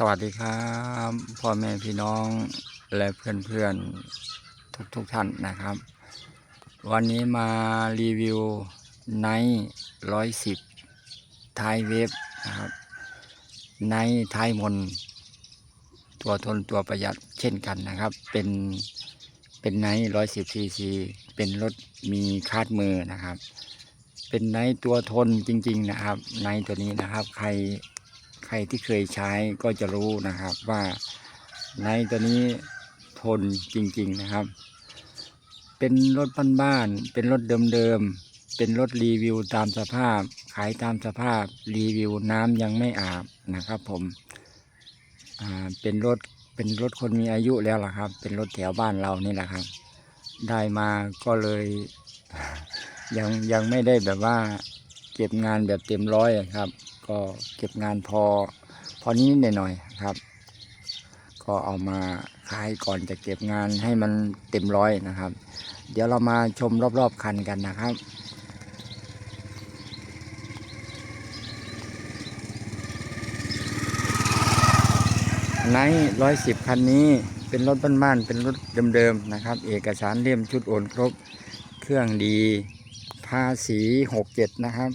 สวัสดีครับพ่อแม่พี่น้องและเพื่อนๆทุกทุกๆท่านนะครับ วันนี้มารีวิวไนร้อยสิบทายเวฟนะครับไนทายมน ตัวทนตัวประหยัดเช่นกันนะครับ เป็นเป็นไนร้อยสิบซีซีเป็นรถมีคาดมือนะครับ เป็นไนตัวทนจริง ๆ นะครับไนตัวนี้นะครับ ใคร ใครที่เคยใช้ก็จะรู้นะครับว่าในตัวนี้ทนจริงๆนะครับ เป็นรถบ้านๆเป็นรถเดิมๆ เป็นรถรีวิวตามสภาพ ขายตามสภาพรีวิวน้ำยังไม่อาบนะครับผมเป็นรถเป็นรถคนมีอายุแล้วล่ะครับ เป็นรถแถวบ้านเรานี่แหละครับ ได้มาก็เลยยังยังไม่ได้แบบว่า เก็บงานแบบเต็มร้อยครับ ก็เก็บงานพอ พอนี้หน่อยๆครับ ก็เอามาขายก่อนจะเก็บงานให้มันเต็มร้อยนะครับ เดี๋ยวเรามาชมรอบๆคันกันนะครับไนร้อยสิบคันนี้เป็นรถบ้านๆเป็นรถเดิมๆนะครับ เอกสารเลี่ยมชุดโอนครบ เครื่องดี ภาษีหกเจ็ดนะครับ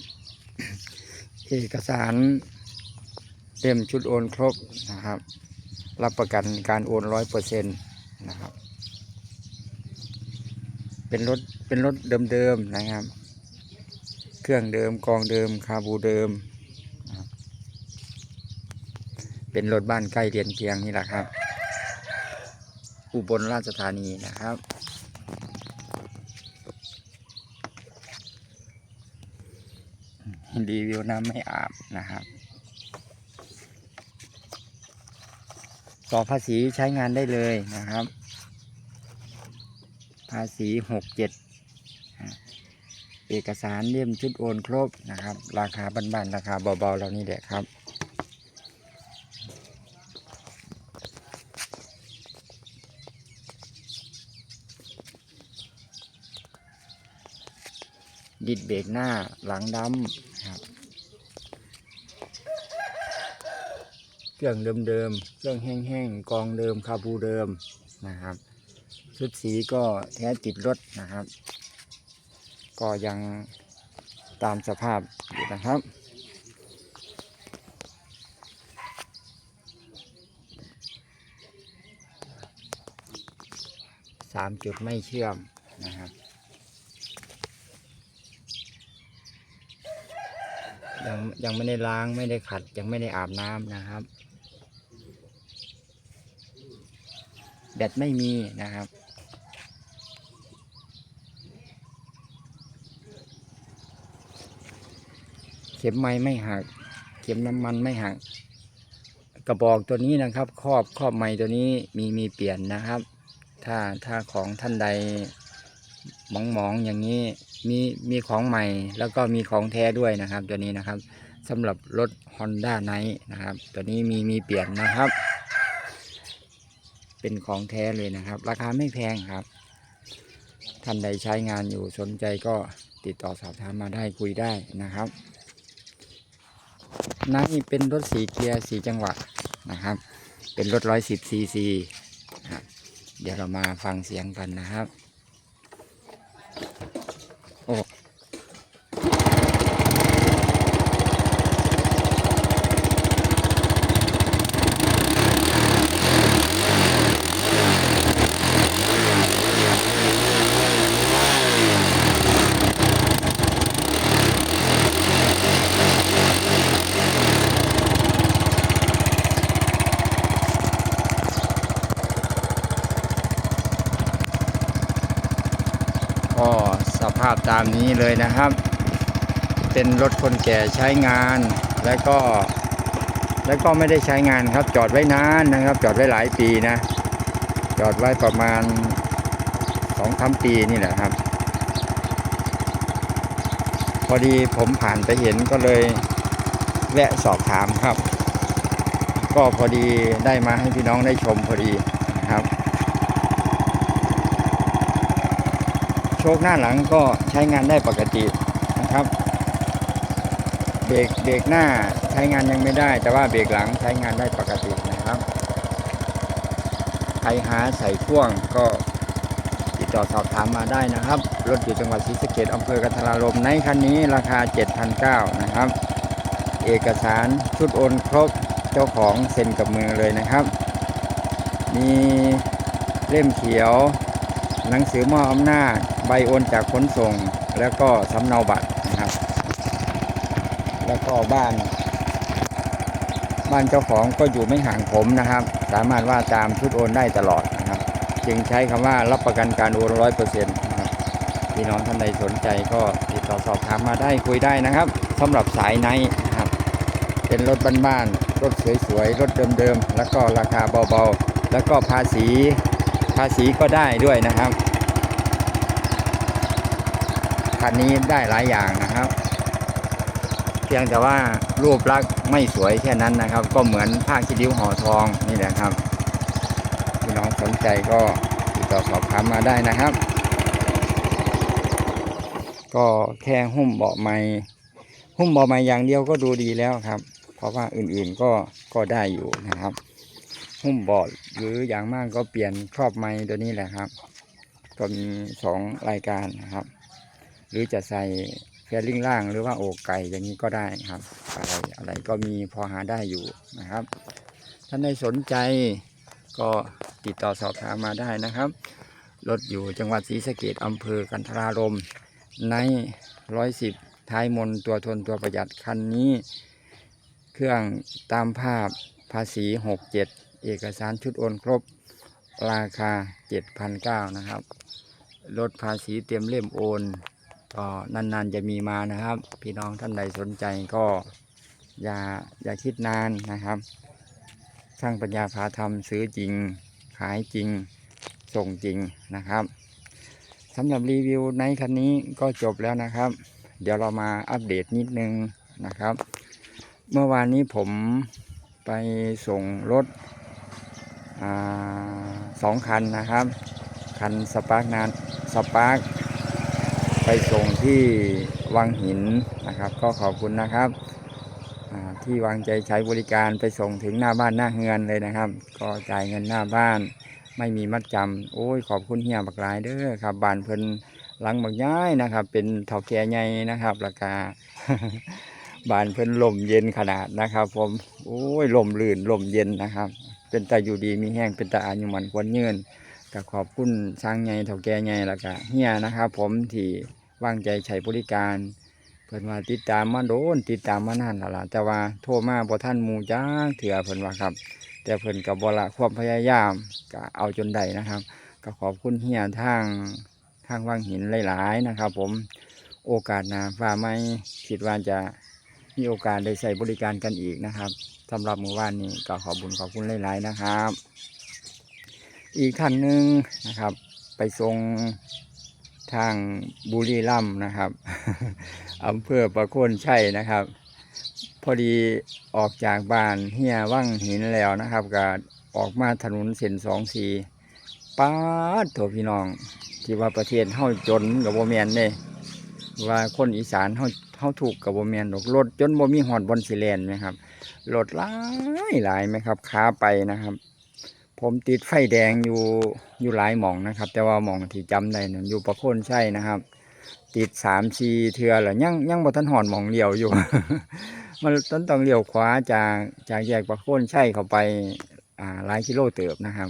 เอกสารเล่มชุดโอนครบนะครับ รับประกันการโอนร้อยเปอร์เซ็นต์นะครับ เป็นรถเป็นรถเดิมๆนะครับ เครื่องเดิมกองเดิมคาบูเดิม เป็นรถบ้านใกล้เรียนเคียงนี่แหละครับ อุบลราชธานีนะครับ รีวิวน้ำไม่อาบนะครับต่อภาษีใช้งานได้เลยนะครับ ภาษีหกเจ็ดเอกสารเลี่ยมชุดโอนครบนะครับ ราคาบ้านๆราคาเบาๆเรานี่แหละครับดิดเบรกหน้าหลังดำครับ เครื่องเดิมๆ เครื่องแห้งๆ กองเดิมคาบูเดิมนะครับชุดสีก็แท้ติดรถนะครับ ก็ยังตามสภาพอยู่นะครับ สามจุดไม่เชื่อมนะครับ ยังยังไม่ได้ล้างไม่ได้ขัดยังไม่ได้อาบน้ำนะครับ แบ ตไม่มีนะครับ เข็มไม้ไม่หัก เข็มน้ำมันไม่หัก กระบอกตัวนี้นะครับ ครอบครอบไม้ตัวนี้มีมีเปลี่ยนนะครับ ถ้าถ้าของท่านใดมองมองๆอย่างนี้มีมีของใหม่แล้วก็มีของแท้ด้วยนะครับ ตัวนี้นะครับสำหรับรถ Honda Night นะครับ ตัวนี้มีมีเปลี่ยนนะครับ เป็นของแท้เลยนะครับ ราคาไม่แพงครับ ท่านใดใช้งานอยู่สนใจก็ติดต่อสอบถามมาได้คุยได้นะครับนี่เป็นรถสีเกียร์สีจังหวะนะครับ เป็นรถร้อยสิบซีซีเดี๋ยวเรามาฟังเสียงกันนะครับาพตามนี้เลยนะครับ เป็นรถคนแก่ใช้งาน แล้วก็ แล้วก็ไม่ได้ใช้งานครับ จอดไว้นานนะครับ จอดไว้หลายปีนะ จอดไว้ประมาณสองสามปีนี่แหละครับ พอดีผมผ่านไปเห็นก็เลยแวะสอบถามครับ ก็พอดีได้มาให้พี่น้องได้ชมพอดีนะครับ ชคหน้าหลังก็ใช้งานได้ปกตินะครับเบรกเบรกหน้าใช้งานยังไม่ได้ แต่ว่าเบรกหลังใช้งานได้ปกตินะครับนะครับใครหาใส่พ่วงก็ติดต่อสอบถามมาได้นะครับ รถอยู่จังหวัดศรีสะเกดอำเภอกันทรารมในคันนี้ราคา 7,900นะครับ เอกสารชุดโอนครบเจ้าของเซ็นกับมือเลยนะครับ มีเล่มเขียว หนังสือมอบอำนาจ ใบโอนจากขนส่ง แล้วก็สำเนาบัตรนะครับ แล้วก็บ้าน บ้านเจ้าของก็อยู่ไม่ห่างผมนะครับ สามารถว่าตามชุดโอนได้ตลอดนะครับ จึงใช้คำว่ารับประกันการโอนร้อยเปอร์เซ็นต์นะครับพี่น้องท่านใดสนใจก็ติดต่อสอบถามมาได้คุยได้นะครับสำหรับสายไนท์นะครับ เป็นรถบ้านๆรถสวยๆรถเดิมๆแล้วก็ราคาเบาๆแล้วก็ภาษีภาษีก็ได้ด้วยนะครับ คันนี้ได้หลายอย่างนะครับ เพียงแต่ว่ารูปลักษณ์ไม่สวยแค่นั้นนะครับ ก็เหมือนผ้าคีริ้วห่อทองนี่แหละครับพี่น้องสนใจก็ติดต่อสอบถามมาได้นะครับ ก็แค่หุ้มเบาะไม้หุ้มเบาะไม้อย่างเดียวก็ดูดีแล้วครับ เพราะว่าอื่นๆก็ก็ได้อยู่นะครับ หุ้มเบาะหรืออย่างมากก็เปลี่ยนครอบไม้ตัวนี้แหละครับ ก็มีสองรายการนะครับ หรือจะใส่แฟลิงล่างหรือว่าโอกไก่อย่างนี้ก็ได้ครับ อะไรอะไรก็มีพอหาได้อยู่นะครับ ท่านใดสนใจก็ติดต่อสอบถามมาได้นะครับ รถอยู่จังหวัดศรีสะเกดอำเภอกันทรารมในร้อยสิบท้ายมนตัวทนตัวประหยัดคันนี้ เครื่องตามภาพภาษีหกเจ็ดเอกสารชุดโอนครบราคาเจ็ดพันเก้านะครับ ลดภาษีเตรียมเล่มโอน ก็นานๆจะมีมานะครับ พี่น้องท่านใดสนใจก็อย่าอย่าคิดนานนะครับช่างปัญญาพาทำซื้อจริง ขายจริง ส่งจริงนะครับสำหรับรีวิวในคันนี้ก็จบแล้วนะครับ เดี๋ยวเรามาอัปเดตนิดนึงนะครับ เมื่อวานนี้ผมไปส่งรถอสองคันนะครับ คันสปาร์กนานสปาร์ก ไปส่งที่วังหินนะครับ ก็ขอบคุณนะครับ ที่วางใจใช้บริการไปส่งถึงหน้าบ้านหน้าเฮือนเลยนะครับ ก็จ่ายเงินหน้าบ้านไม่มีมัดจำโอ้ยขอบคุณเฮียบักหลายเด้อครับบ้านเพิ่นหลังบักย้ายนะครับ เป็นเถาแก่ใหญ่นะครับราคาบ้านเพิ่นลมเย็นขนาดนะครับ ผมโอ้ยลมลื่นลมเย็นนะครับ เป็นตาอยู่ดีมีแห้งเป็นตาอายุมันควรยืน ก็ขอบคุณช่างใหญ่เถ่าแก่ใหญ่แล้วก็เฮียนะครับ ผมที่วางใจใช้บริการ เพิ่นว่าติดตามมาโดนติดตามมานานแล้วล่ะแต่ว่าโทรมาบ่ท่านหมู่จ้าเถื่อเพิ่นว่าครับ แต่เพิ่นก็บ่ละความพยายามก็เอาจนได้นะครับ ก็ขอบคุณเฮียทางทางวังหินหลายๆนะครับ ผมโอกาสหน้าฟ้าไม่คิดว่าจะมีโอกาสได้ใช้บริการกันอีกนะครับสำหรับมื้อวานนี้ก็ขอบุญขอบคุณหลาย ๆ นะครับ อีกท่านหนึ่งนะครับ ไปส่งทางบุรีรัมย์นะครับอำเภอประโคนชัยนะครับ พอดีออกจากบ้านเฮียว่างหินแล้วนะครับก็ออกมาถนนเส้นสองสีป้าดโถพี่น้อง ที่ว่าประเทศเฮาจนกับโบแมนเนี่ยว่าคนอีสานเฮาเฮาถูกกับโบแมนดอกรถจนบ่มีหอดบนสิเลนนะครับรถหลายหลายไหมครับขาไปนะครับ ผมติดไฟแดงอยู่อยู่หลายหม่องนะครับ แต่ว่าหม่องที่จำได้นั้นอยู่ประโคนใช่นะครับ ติดสามชีเทือแล้วยังยังบ่ทันหอนหม่องเดียวอยู่ มันต้นต้องเลี้ยวขวาจากจากแยกประโคนใช่เข้าไปอ่าหลายกิโลเติบนะครับ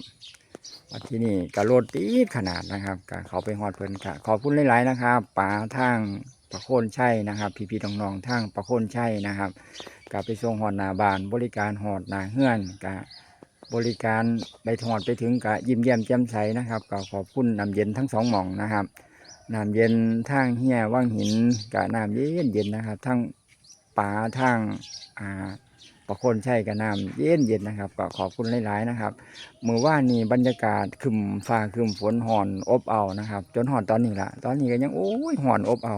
วัดที่นี่ก็รถติดขนาดนะครับกเขาไปฮอดเพิ่นค่ะขอบคุณหลายๆนะครับป่าทางประโคนใช่นะครับ พี่ๆน้องๆทางประโคนใช่นะครับก็ไปส่งหอดนาบานบริการหอดนาเฮือนก็ บริการไปถอดไปถึงกะยิ้มแย้มแจ่มใสนะครับก็ขอบคุณน้ำเย็นทั้งสองหม่องนะครับน้ำเย็นทางเฮียว่างหินกับน้ำเย็นเย็นนะครับทั้งป่าทางอ่าประคนใช่กับน้ำเย็นเย็นนะครับ ก็ขอบคุณหลาย ๆ นะครับเมื่อว่านนี่บรรยากาศคึมฟ้าคึมฝนห่อนอบเอานะครับ จนห่อนตอนนี้ละตอนนี้ก็ยังโอ้ยห่อนอบเอา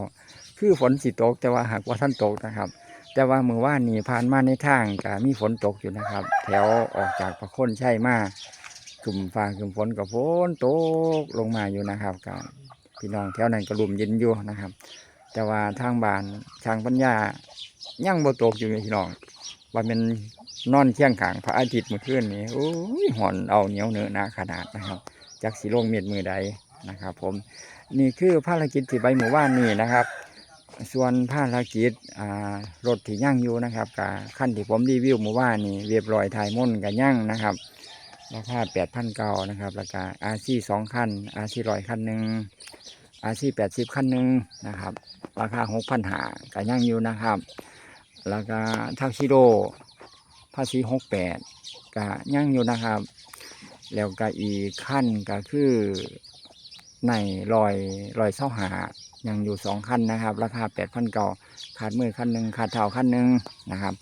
คือฝนสิตกแต่ว่าหากว่าท่านตกนะครับ แต่ว่ามือว่านนี่ผ่านมาในทางก็มีฝนตกอยู่นะครับ แถวออกจากประโคนใช่มากกลุ่มฟ้ากลุ่มฝนกับฝนตกลงมาอยู่นะครับก็พี่น้องแถวนั้นก็ลุ่มเย็นอยู่นะครับ แต่ว่าทางบ้านทางปัญญายังบ่ตกอยู่พี่น้องว่ามันนอนเที่ยงขางพระอาทิตย์เมื่อคืนนี้โอ้ยหอนเอาเหนียวเนื้อหนาขนาดนะครับจักสีลงเม็ดมือใดนะครับ ผมนี่คือภารกิจที่ไปหมู่บ้านนี่นะครับ ส่วนภารกิจรถที่ย่างอยู่นะครับกับขั้นที่ผมรีวิวหมู่บ้านนี่เรียบร้อยถ่ายม่นกับย่างนะครับราคาแปดพันเก้านะครับราคาอาซีสองคันอาซีร้อยคันหนึ่งอาซีแปดสิบคันหนึ่งนะครับ ราคาหกพันหากับย่างอยู่นะครับแล้วก็ทักซิโดภาษีหกแปดก็ย่างอยู่นะครับ แล้วก็อีกขั้นก็คือในลอยลอยเส้าหา ยังอยู่สองขั้นนะครับ ราคาแปดพันเก่าขาดมือขั้นหนึ่งขาดเท้าขั้นหนึ่งนะครับ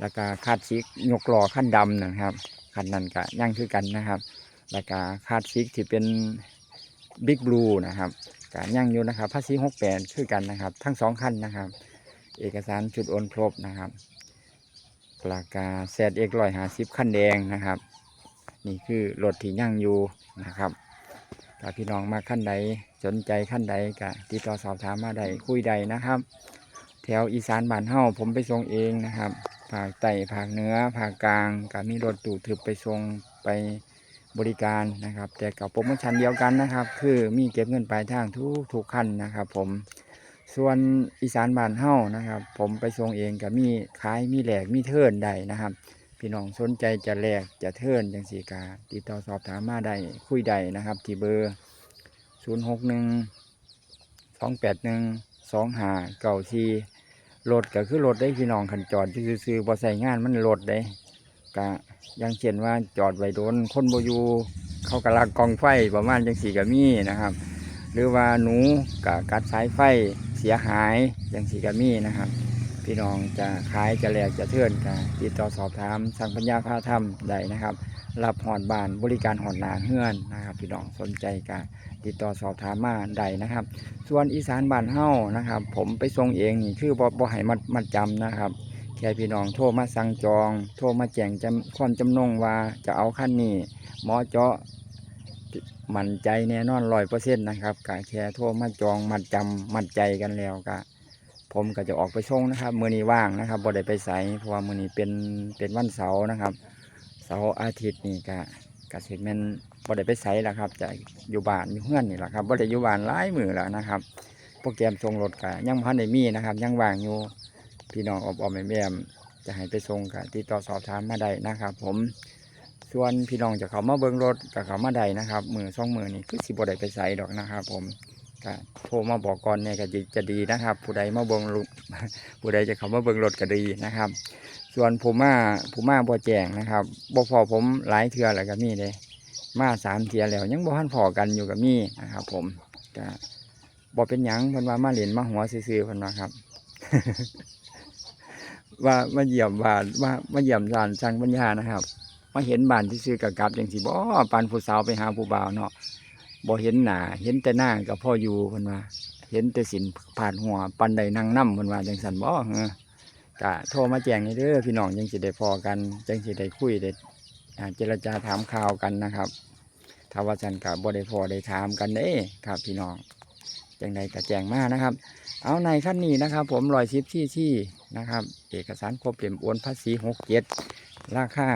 แล้วก็ขาดซิกยกล้อขั้นดำนะครับขั้นนั้นก็ย่างคือกันนะครับ แล้วก็ขาดซิกที่เป็นบิ๊กบลูนะครับก็ย่างอยู่นะครับภาษีหกแปดคือกันนะครับ ทั้งสองขั้นนะครับ เอกสารจุดโอนครบนะครับราคาแซดเอกร้อยหาสิบขั้นแดงนะครับ นี่คือรถที่ย่างอยู่นะครับถ้าพี่น้องมาขั้นใด สนใจขั้นใดก็ติดต่อสอบถามมาได้คุยใดนะครับ แถวอีสานบ้านเฮาผมไปส่งเองนะครับภาคใต้ภาคเหนือภาคกลางก็มีรถตู้ทึบไปส่งไปบริการนะครับ แต่กับโปรโมชั่นเดียวกันนะครับ คือมีเก็บเงินปลายทางทุกทุกขั้นนะครับ ผมส่วนอีสานบ้านเฮานะครับ ผมไปส่งเองก็มีขายมีแหลกมีเทิร์นได้นะครับ พี่น้องสนใจจะแหลกจะเทิร์นจังสีกาติดต่อสอบถามมาได้คุยได้นะครับที่เบอร์ 0 6 1 2 8 1 2 5 9 4รถก็คือรถได้พี่น้องขันจอดซื้อๆบ่ใส่งานมันรถได้ก็ยังเช่นว่าจอดไว้โดนคนบ่อยู่เขากำลังกองไฟประมาณจังสี่ก็มีนะครับ หรือว่าหนูกับกัดสายไฟเสียหายย่างสี่กามีนะครับ พี่น้องจะขายจะแลกจะเทื่อนกันติดต่อสอบถามสั่งปัญญาพาทำได้นะครับ รับหอดบานบริการหอดนาเฮือนนะครับพี่น้องสนใจกันติดต่อสอบถามมาได้นะครับ ส่วนอีสานบ้านเฮ้านะครับ ผมไปส่งเองนี่คือบ่บ่ให้มัดมัดจำนะครับแค่พี่น้องโทรมาสั่งจอง โทรมาแจ้งจำความจำนงว่าจะเอาขั้นนี้หมอเจาะมั่นใจแน่นอนร้อยเปอร์เซ็นต์นะครับกะแค่โทรมาจองมัดจำมัดใจกันแล้วกะผมก็จะออกไปส่งนะครับ มือนี้ว่างนะครับบ่ได้ไปใส่เพราะว่ามือนี้เป็นเป็นวันเสาร์นะครับ เสาร์อาทิตย์นี่กะกะสิแม่นบ่ได้ไปใส่แล้วครับจะอยู่บ้านอยู่เฮือนนี่แหละครับบ่ได้อยู่บ้านหลายมือแล้วนะครับโปรแกรมส่งรถกะยังพันได้มีนะครับ ยังว่างอยู่พี่น้องอบอมแม่มจะให้ไปส่งกะติดต่อสอบถามมาได้นะครับ ผมส่วนพี่น้องจะเขามาเบิ้งรถกับเขามาใดนะครับมือสองมือนี่คือสิบได้ไปใส่ดอกนะครับ ผม ก็โทรมาบอกก่อนเนี่ยก็จะจะดีนะครับ ผู้ใดมาเบิ้งรถผู้ใดจะเข้ามาเบิ้งรถก็ดีนะครับ ส่วนผู้มาผู้มาบ่แจงนะครับบ่พอผมหลายเทื่อแล้วก็มีเลยมาสามเทื่อแล้ว ยังบ่ทันพอกันอยู่กับมีนะครับ ผมก็บ่เป็นหยังเพิ่นว่ามาเล่นมาหัวซื่อๆเพิ่นว่าครับ ว่ามาเยี่ยมบ้านว่ามาเยี่ยมร้านช่างปัญญานะครับมาเห็นบ้านที่ซื้อกับกลับอย่างสิบ่ปานผู้สาวไปหาผู้บ่าวเนาะ บ่เห็นหน้าเห็นแต่หน้ากับพ่ออยู่เพิ่นว่า เห็นแต่สินผ่านหัว ปันใดนั่งนํเพิ่นว่าจังซั่นบ่เออกะโทรมาแจ้งให้เด้อพี่น้องจังสิได้พอกันจังสิได้คุยได้เจรจาถามข่าวกันนะครับถ้าว่าซั่นก็บ่ได้พอได้ถามกันเด้ครับ พี่น้องจังใดก็แจ้งมานะครับ เอาในขั้นนี้นะครับ ผมรอยซิปที่ที่นะครับ เอกสารครบเต็มโอนภาษีหกเจ็ดราคา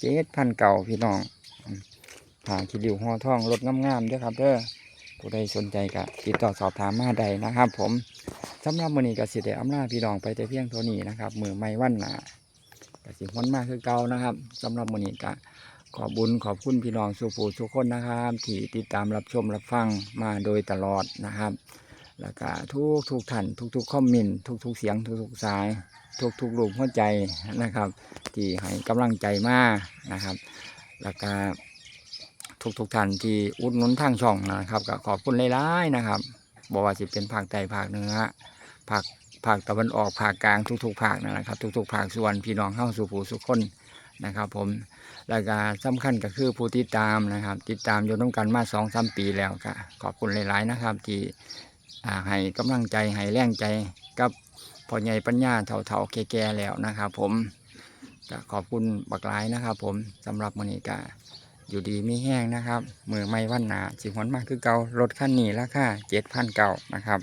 เจ็ดพันเก่าพี่น้อง ผ่าคิริวห่อทองรถงามๆด้วยครับเด้อผู้ใดสนใจก็ติดต่อสอบถามมาได้นะครับ ผมสำหรับมื้อนี้ก็สิได้อำลาพี่น้องไปแต่เพียงเท่านี้นะครับมือไม่วันหนาก็สิพ้นมากคือเก่านะครับสำหรับมื้อนี้ก็ขอบุญขอบคุณพี่น้องสุภูทุกคนนะครับ ที่ติดตามรับชมรับฟังมาโดยตลอดนะครับ แล้วก็ทุกทุกท่านทุกทุกคอมเมนต์ทุกทุกเสียงทุกทุกสาย ทุกทุกรูปหัวใจนะครับ ที่ให้กำลังใจมานะครับ แล้วก็ ทุกทุกท่านที่อุดหนุนทางช่องนะครับก็ขอบคุณหลายๆนะครับบอกว่าสิเป็นภาคใต้ภาคเหนือภาคภาคตะวันออกภาคกลางทุกๆภาคนะครับ ทุกๆภาคส่วนพี่น้องเข้าสู่ผู้สุขคนนะครับ ผมแล้วก็สำคัญก็คือผู้ติดตามนะครับ ติดตามอยู่ต้องกันมาสองสามปีแล้วก็ขอบคุณหลาย ๆ นะครับ ที่ให้กำลังใจให้แรงใจกับพ่อใหญ่ปัญญาเถ่าๆแก่ๆแล้วนะครับ ผมก็ขอบคุณบักหลายนะครับ ผมสำหรับมื้อนี้ก็ อยู่ดีไม่แห้งนะครับมือไม่วันหนาสิหวนมากคือเก่ารถขั้นนี้ราคาเจ็ดพันเก่านะครับ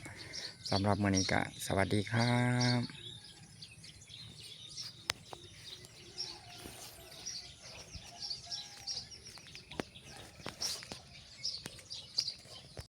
สำหรับมือนี้ก็สวัสดีครับ